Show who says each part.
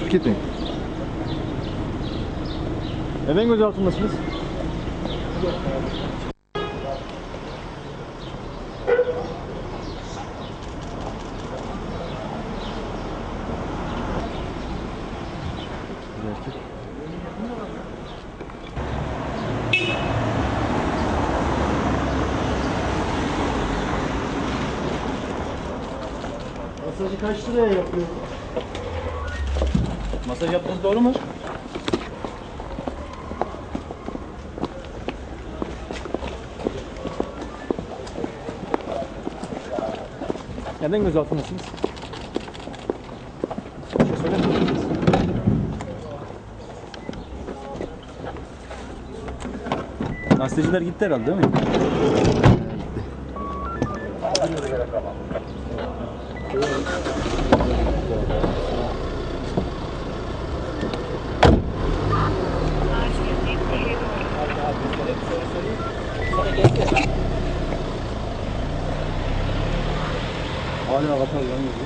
Speaker 1: Türkiye'de. Neden göz altındasınız? Erkek.
Speaker 2: Masajı kaç liraya yapıyor?
Speaker 1: Masaj yaptığınız doğru mu? Neden gözaltındasınız? Bir şey söyler misiniz? Gazeteciler gitti herhalde değil mi? 아니야, 갑자기 양이지.